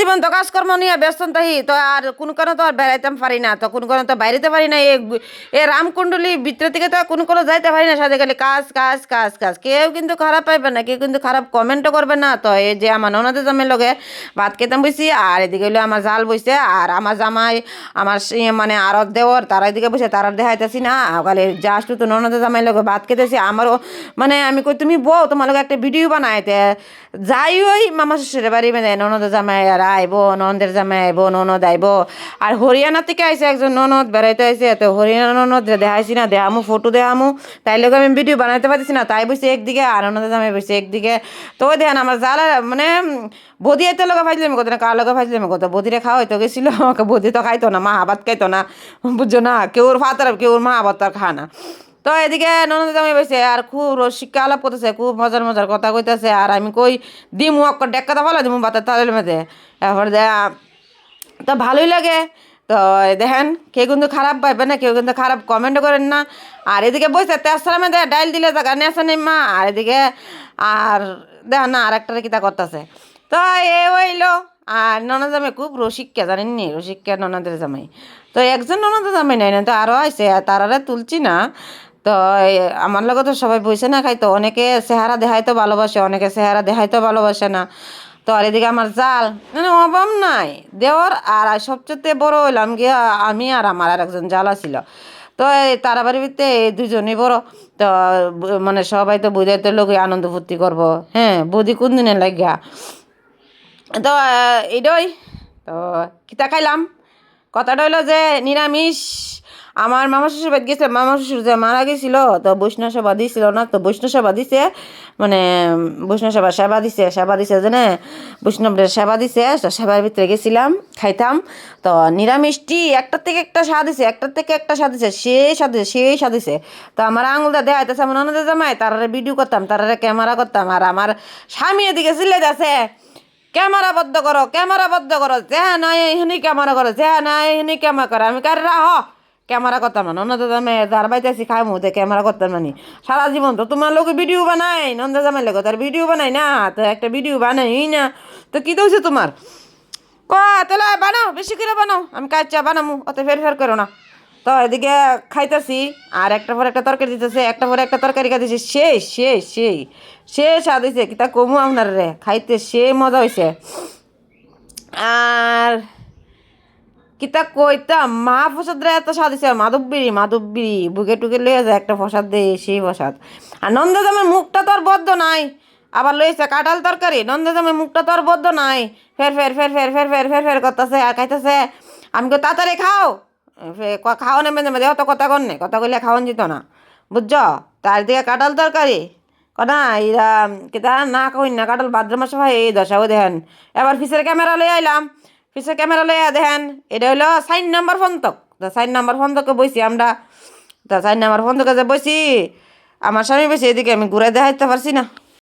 জীবন তো কাজকর্ম নিয়ে ব্যস্ত থাকি তো আর কোনো তো আর বেড়াইতাম পারি না, তো কোনো কারণে তো বাইরেতে পারি না এ রামকুণ্ডলী ভিতরে থেকে তো কোনো কোনো যাইতে পারি না, সাথে খালি কাজ কাজ কাজ কাজ। কেউ কিন্তু খারাপ পাইবে না, কেউ কিন্তু খারাপ কমেন্টও করবে না, তো এই যে আমার ননদের জামের লগে ভাত খেতাম বসি আর এদিকে হইল আমার জাল বইছে, আর আমার জামাই, আমার মানে আর দেওয়ার তারা এদিকে বসে, তারা দেখাইতেছি না খালি জাস্ট তো ননদের জামাই লগে ভাত খেতেছি, আমারও মানে আমি কই, তুমি বউ, তোমার লগে একটা ভিডিও বানাইতে। যাই ওই মামা শ্বশুরের বাড়ি মানে ননদ জামাই আর আইব, ননদের জামাই আইব, ননদ আইব। আর হরিয়ানা থেকে আইছে একজন ননদ, বেড়াইতে আইছে। তো হরিয়ানা ননদ দেখাইছি না, দেখামু ফটো দেখামু। তাই লোক আমি ভিডিও বানাইতে পারতেছি না, তাই বসে একদিকে আর ননদ জামাই বসে একদিকে। তো দেখেন আমার জালা মানে বদি এতে লোক ফাইছিলাম কত না, কার লোক ফাইছিলাম কত? বদিরে খাওয়া হয়তো গেছিল বদি তো খাইতো না, মা আবাদ খাইতো না, বুঝছ না? কেউর ফাতার কেউর মা আবাদ তার খায় না। তো এদিকে ননদ জামাই বসে আর খুব রসিককে আলাপ করতেছে, খুব মজার মজার কথা কইতেছে, আর আমি কই দিমু অক্কর ডেক কথা বলা, দিমু বাতার তালের মধ্যে। এরপর দে তো ভালোই লাগে। তো দেখেন, কেউ কিন্তু খারাপ পাইবে না, কেউ কিন্তু খারাপ কমেন্টও করেন না। আর এদিকে বসে তেসরামে দেয়, ডাইল দিলে জায়গা নিয়ে আসে নেই মা। আর এদিকে, আর দেখেন না আর একটা কিতা করতেছে। তো এ হইল, আর ননদ জামাই খুব রসিককে, জানেন নি, রসিককে ননদের জামাই। তো একজন ননদের জামাই নাই না, তো আরও আইসে তারারে তুলছি না। তো আমার লগে তো সবাই বসে না খাইতো। অনেকে চেহারা দেখাইতো ভালোবাসে, অনেকে চেহারা দেখাইতো ভালোবাসে না। তো আর এদিকে আমার জাল মানে অভাব নাই। দেওয়ার আর সবচেয়ে বড় হইলাম গিয়া আমি আর আমার আর একজন জাল আছিল। তো ভিতরে এই দুজনই বড়। তো মানে সবাই তো বুঝাইতে লোক আনন্দ ফুর্তি করব। হ্যাঁ বুধি কোন দিনে লাগিয়া। তো এটাই তো, কিতা খাইলাম? কথাটা হলো যে নিরামিষ। আমার মামা শ্বশুর বাড়ি গেছে, মামা শ্বশুর যে মারা গেছিল, তো বৈষ্ণব সেবা দিছিল না, তো বৈষ্ণব সেবা দিছে মানে বৈষ্ণব সেবা সেবা দিছে সেবা দিছে যে না বৈষ্ণবের সেবা দিছে, তো সেবার ভিতরে গেছিলাম, খাইতাম, তো নিরামিষটি একটার থেকে একটা স্বাদ দিছে, একটার থেকে একটা স্বাদ দিছে সেই স্বাদ দিছে সেই স্বাদ দিছে। তো আমার আঙুলটা দেখাইতেছে, আমার ননদের জামাই, তারারে ভিডিও করতাম, তারারে ক্যামেরা করতাম, আর আমার স্বামী এদিকে চিল্লাই যাচ্ছে ক্যামেরা বদ্ধ করো ক্যামেরা বদ্ধ করো, যে নাই এখানে ক্যামেরা করো, যে নাই এখানে ক্যামেরা করো। আমি কার রাহ। ক্যামেরা করতাম না। নন্দ জামাই যার বাইতে আছি খাই মুহূর্তে ক্যামেরা করতাম না সারা জীবন তো তোমার লোকে ভিডিও বানাই নন্দ জামাই লোক তার ভিডিও বানাই না, তো একটা ভিডিও বানাই না। তো কি দোষ তোমার? ক তাহলে বানাও, বেশি করে বানাও, আমি কাজ চা বানামু, অত ফের ফের করো না। তো এদিকে খাইতেছি, আর একটা পর একটা তরকারি দিতেছে, একটা পরে একটা তরকারি খাইতেছে শেষ শেষ সেই শেষ স্বাদ হয়েছে কিতা কমু আপনার রে খাইতে সে মজা হয়েছে আর কিতা কইতাম মা প্রসাদ রে, এত স্বাদ হয়েছে মাধববিড়ি মাধববিড়ি বুকে টুকে লইয়া যায় একটা প্রসাদ দে সেই প্রসাদ আর নন্দজামের মুখটা তো আর বদ্ধ নাই। আবার লইছে কাঁঠাল তরকারি, নন্দজামের মুখটা তো আর বদ্ধ নাই। ফের ফের ফের ফের ফের ফের ফের ফের করতেছে আর খাইতেছে। আমি কই, তাড়াতাড়ি খাও। ফে- ক- খাও নেবে নেবে দেহ তো কথা কন্যে কথা কইলে খাওয়ান যেত না। বুঝছ? তার দিকে কাঁঠাল তরকারি। কনা ইরা কেতা না কই না, কাঁঠাল ভাদ্র মাসে ভাই, এই দশা ও দেখেন। এবার ফিসের ক্যামেরা লই আইলাম। ফিসের ক্যামেরা লইয়া দেখেন, এটা হইল সাইন নাম্বার ফন্তক তা সাইন নাম্বার ফন্তকে বইছি আমরা। তা সাইন নাম্বার ফন্তকে যে বইছি, আমার স্বামী বসে এদিকে আমি ঘুরে দেখাইতে পারছি না।